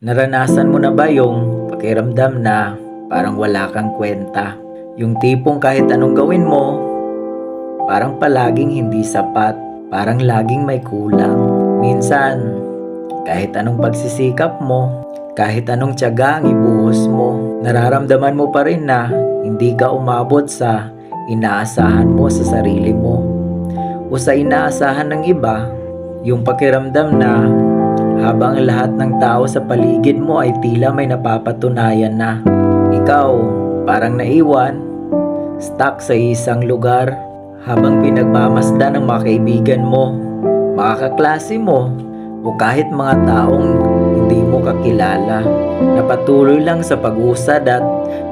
Naranasan mo na ba yung pakiramdam na parang wala kang kwenta? Yung tipong kahit anong gawin mo, parang palaging hindi sapat, parang laging may kulang. Minsan, kahit anong pagsisikap mo, kahit anong tiyaga ang ibuhos mo, nararamdaman mo pa rin na hindi ka umabot sa inaasahan mo sa sarili mo o sa inaasahan ng iba, yung pakiramdam na habang lahat ng tao sa paligid mo ay tila may napapatunayan na ikaw parang naiwan, stuck sa isang lugar habang pinagmamasdan ng mga kaibigan mo, mga kaklase mo, o kahit mga taong hindi mo kakilala na patuloy lang sa pag-usad at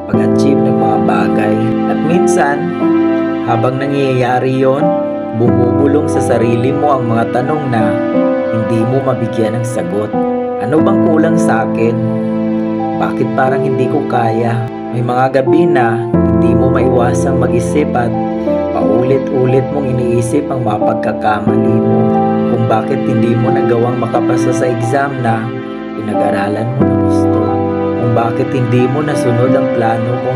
pag-achieve ng mga bagay. At minsan, habang nangyayari yon, bumubulong sa sarili mo ang mga tanong na hindi mo mabigyan ng sagot. Ano bang kulang sa akin? Bakit parang hindi ko kaya? May mga gabi na hindi mo maiwasang mag-isip at paulit-ulit mong iniisip ang mga pagkakamali mo kung bakit hindi mo nagawang makapasa sa exam na pinag-aralan mo na gusto kung bakit hindi mo nasunod ang plano mo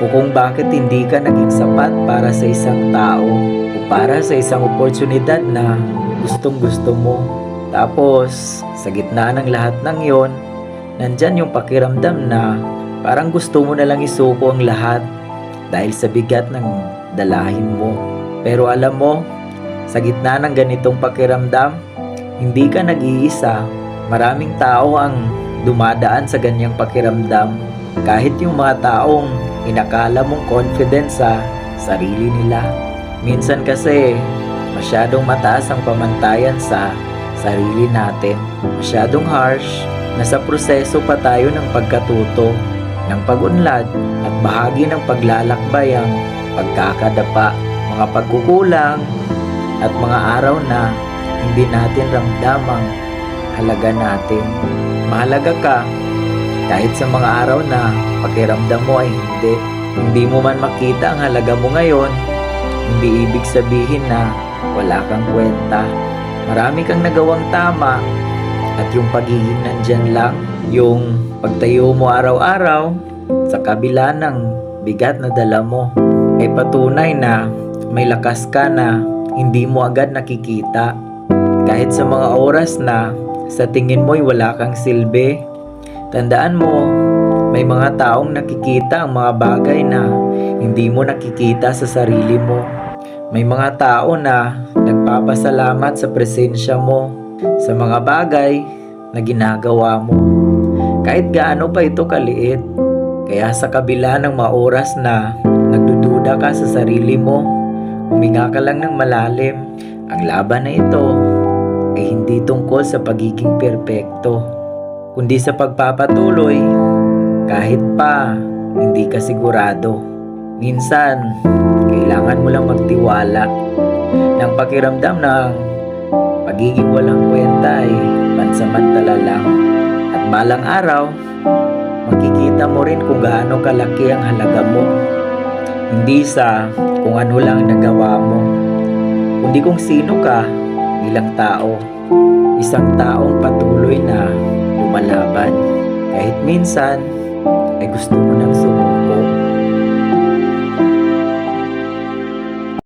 o kung bakit hindi ka naging sapat para sa isang tao o para sa isang oportunidad na gustong gusto mo. Tapos, sa gitna ng lahat ng yon, nandyan yung pakiramdam na parang gusto mo na lang isuko ang lahat dahil sa bigat ng dalahin mo. Pero alam mo, sa gitna ng ganitong pakiramdam, hindi ka nag-iisa. Maraming tao ang dumadaan sa ganyang pakiramdam. Kahit yung mga taong inakala mong confident sa sarili nila. Minsan kasi masyadong mataas ang pamantayan sa sarili natin. Masyadong harsh na sa proseso pa tayo ng pagkatuto, ng pag-unlad at bahagi ng paglalakbay ang pagkakadapa, mga pagkukulang at mga araw na hindi natin ramdam ang halaga natin. Mahalaga ka kahit sa mga araw na pakiramdam mo ay hindi. Hindi mo man makita ang halaga mo ngayon, hindi ibig sabihin na wala kang kwenta. Marami kang nagawang tama at yung pagiging nandyan lang, yung pagtayo mo araw-araw sa kabila ng bigat na dala mo ay patunay na may lakas ka na hindi mo agad nakikita. Kahit sa mga oras na sa tingin mo'y wala kang silbi, tandaan mo, may mga taong nakikita ang mga bagay na hindi mo nakikita sa sarili mo. May mga tao na nagpapasalamat sa presensya mo sa mga bagay na ginagawa mo. Kahit gaano pa ito kaliit. Kaya sa kabila ng mga oras na nagdududa ka sa sarili mo, huminga ka lang ng malalim. Ang laban na ito ay hindi tungkol sa pagiging perpekto, kundi sa pagpapatuloy kahit pa hindi ka sigurado. Minsan, kailangan mo lang magtiwala ng pakiramdam ng pagiging walang kwenta ay pansamantala lang. At balang araw, makikita mo rin kung gaano kalaki ang halaga mo. Hindi sa kung ano lang nagawa mo, kundi kung sino ka bilang tao. Isang taong patuloy na lumalaban. Kahit minsan, ay gusto mo nang sumuko.